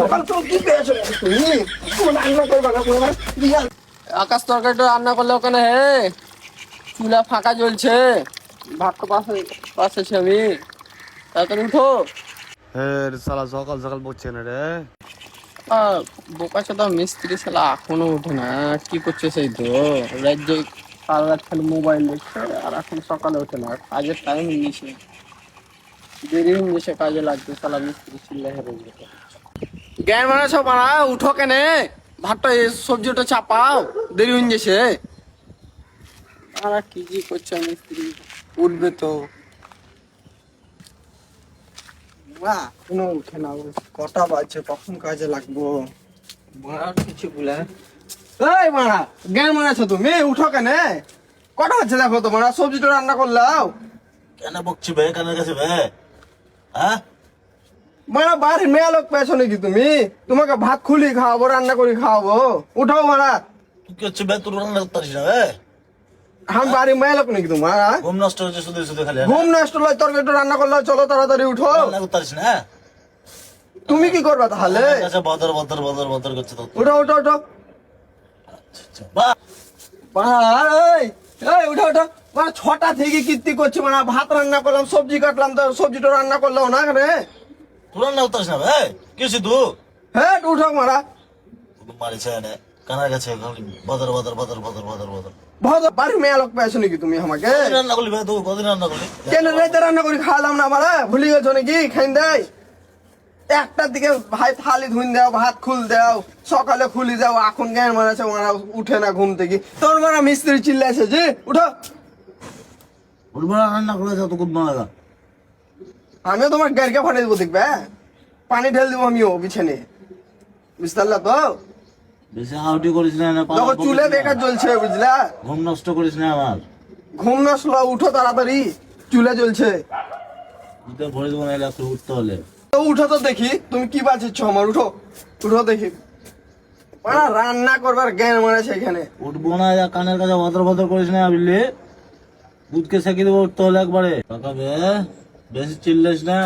সকাল তো কি পেয়েছ? তুমি? রান্না করবে না কোনো বিয়াল আকাশ তরকারিটা রান্না করলে ওখানে হে চুলা ফাঁকা জ্বলছে। ভাত তো পাশে পাশেছি আমি। তাড়াতাড়ি উঠো। এর সালা সকাল সকাল বলছে না রে? বোকা চোদা মিস্ত্রি শালা এখনও উঠে না। কি করছে সেই তো? রাজ্যে সারা রাত খালি মোবাইল দেখছে আর এখন সকালে ওঠে না। কাজের টাইম নিয়েছে দেরি হয়ে গেছে কাজে লাগছে শালা মিস্ত্রি চিল্লা হেরে গেছে। জ্ঞান মানে সব মারা উঠো কেনে? ভাতটা এই সবজিটা চাপাও দেরি হয়ে গেছে। আর কি কি করছে মিস্ত্রি উঠবে তো। কোনো উঠে না কটা বাজছে কখন কাজে লাগবো? মারার কিছু বলে এই মারা জ্ঞান মারাছো তুমি? উঠো কেনে? কটা হচ্ছে দেখো তো মারা সবজিটা রান্না করলাও। কেন বকছি বে কানের কাছে বে? হ্যাঁ? মারা বাড়ির মেয়ে লোক পেয়েছ নাকি তুমি? তোমাকে ভাত খুলি খাওয়াবো রান্না করে খাওয়াবো। উঠাও মারা। কি হচ্ছে বে তোর রান্না করতে না বে আমি বাড়ির মেয়ে লোক নাকি তোমার হ্যাঁ? ঘুম নষ্ট হচ্ছে শুধু শুধু খালি ঘুম নষ্ট লয় তরকারিটা রান্না করলে চলো তাড়াতাড়ি উঠো। রান্না করতে না হ্যাঁ? তুমি কি করবা তাহলে? কাছে বদর বদর বদর বদর করছে তো উঠো উঠো উঠো উঠো উঠো মানে ছটা থেকে কীর্তি করছি মানে ভাত রান্না করলাম সবজি কাটলাম তো সবজিটা রান্না করলাম না রে তোর না বে কি তুই হ্যাঁ উঠো মারা। মারিছে এনে? কানের কাছে খালি বদর বদর বদর বদর বদর বদর। বহুত বাড়ির মেয়ে লোক পেয়েছ নাকি তুমি আমাকে? রান্না করলি বে তুই কদিন রান্না করলি? কেন রাইতে রান্না করে খাওয়ালাম না মারা? ভুলি গেছো নাকি? খাইন দেয় একটার দিকে ভাই থালি ধুন দাও ভাত খুল দাও সকালে খুলি যাও এখন জ্ঞান মারাছে মারা উঠে না ঘুম থেকে। তোর মারা মিস্ত্রি চিল্লাইছে জি উঠো। না রান্না করে যা তো খুব ভালো আমিও তোমার গ্যারকে ফাটিয়ে দেবো দেখবে পানি ঢেল দেবো আমিও বিছানে। বুঝতে পারলা তো? বেশি আউটি করিস না না চুলে বেকার জ্বলছে বুঝলা? ঘুম নষ্ট করিস না আমার। ঘুম উঠো তাড়াতাড়ি চুলে জ্বলছে। ভরে দেবো না একটু উঠতে হলে। তো উঠো তো দেখি তুমি কি বাঁচিচ্ছ আমার উঠো। উঠো দেখি। রান্না করবার জ্ঞান মারেছে এখানে। উঠবো না কানের কাছে ভদর ভদর করিস না বুঝলি? দুধকে সেকে দেবো উঠতে হলে একবারে। বেশি চিল্লিস না।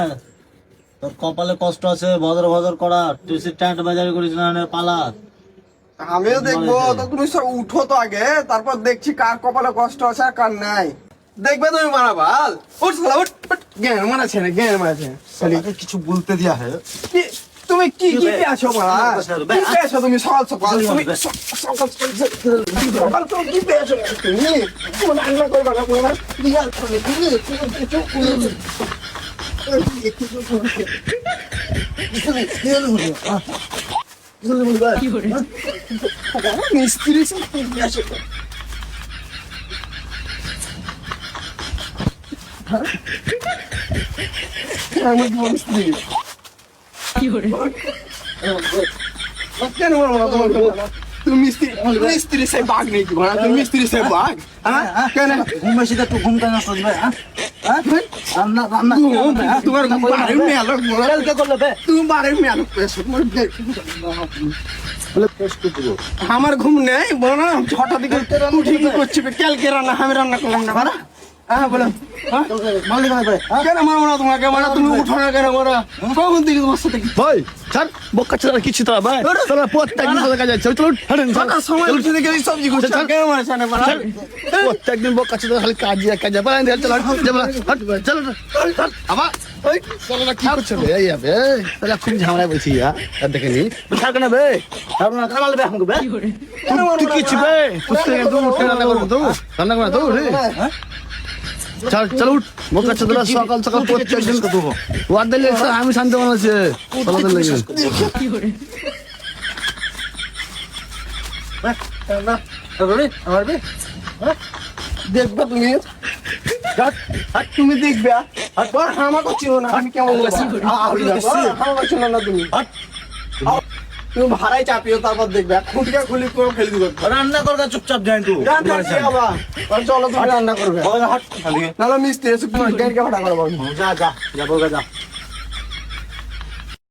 তোর কপালে কষ্ট আছে ভদর ভদর করা। তুই সে ট্যান্ট বাজারি করিস না নে পালা। আমিও দেখব তো তুমি সব উঠো তো আগে তারপর দেখছি কার কপালে কষ্ট আছে আর কার নাই। দেখবে তুমি মারা বাল। উঠ সালা উঠ। জ্ঞান মারাছে না জ্ঞান শালি। কিছু বলতে দিয়া হয় তুমি কি কি পেয়েছ মারা কি পেয়েছ তুমি সকাল সকাল তুমি সকাল সকাল সকাল কি পেয়েছ তুমি কোনো রান্না করবে না কোনো বিয়াল করবে তুমি মিস্ত্রি আমি মিস্ত্রি কেন মারবো না তোমাকে? তুমি মিস্ত্রি মিস্ত্রি সে বাঘ নেই কি তুমি মিস্ত্রি সে বাঘ হ্যাঁ? কেন? ঘুম বেশি তো ঘুমটা নষ্ট হয়ে? হ্যাঁ? হ্যাঁ? ঘুম, তোমার বাড়ির তুমি বাড়ির আমার ঘুম নেই বলো ছটা দিকে উঠে কি করছি? কালকে রান্না আমি রান্না করলাম না। হ্যাঁ বলো। হ্যাঁ? বে হ্যাঁ? ভাই বক্কা কিছু তো ভাই। তোরা প্রত্যেকদিন তোদের কাছে চল চল হাঁটেন সময় উঠে দেখে সবজি করছে। কেন মারছে না মারা? প্রত্যেকদিন বক্কা ছাড়া খালি কাজ যা কাজ। যা পারেন চল হাট চল হাট চল চল আবার? ওই চল কি করছ রে? এই হবে তাহলে খুব ঝামেলা বলছি আর দেখে নি। ছাড় না বে? ছাড়ো না কামাল বে আমাকে বে? তুই কিছু বে? তুই তো উঠে রান্না করব তো? রান্না করব তো? রে? চল চল উঠ। বক্কা ছাড়া সকাল সকাল প্রত্যেকদিন ওয়ার দিলে আমি শান্তি বানাচ্ছি চলো তো লেগে আমার দেখবে তুমি? দেখবে? আর তোর হামা না আমি কেমন হামা করছিল না তুমি? তুমি ভাড়াই চাপিও তারপর দেখবে। খুঁটিয়া খুলি করে ফেলে দিবে। রান্না করবে চুপচাপ যাই তুই। চলো তুমি। রান্না করবে। নাহলে মিস্ত্রি এসে গ্যারকে ভাড়া করব। যা যা। যাব যা।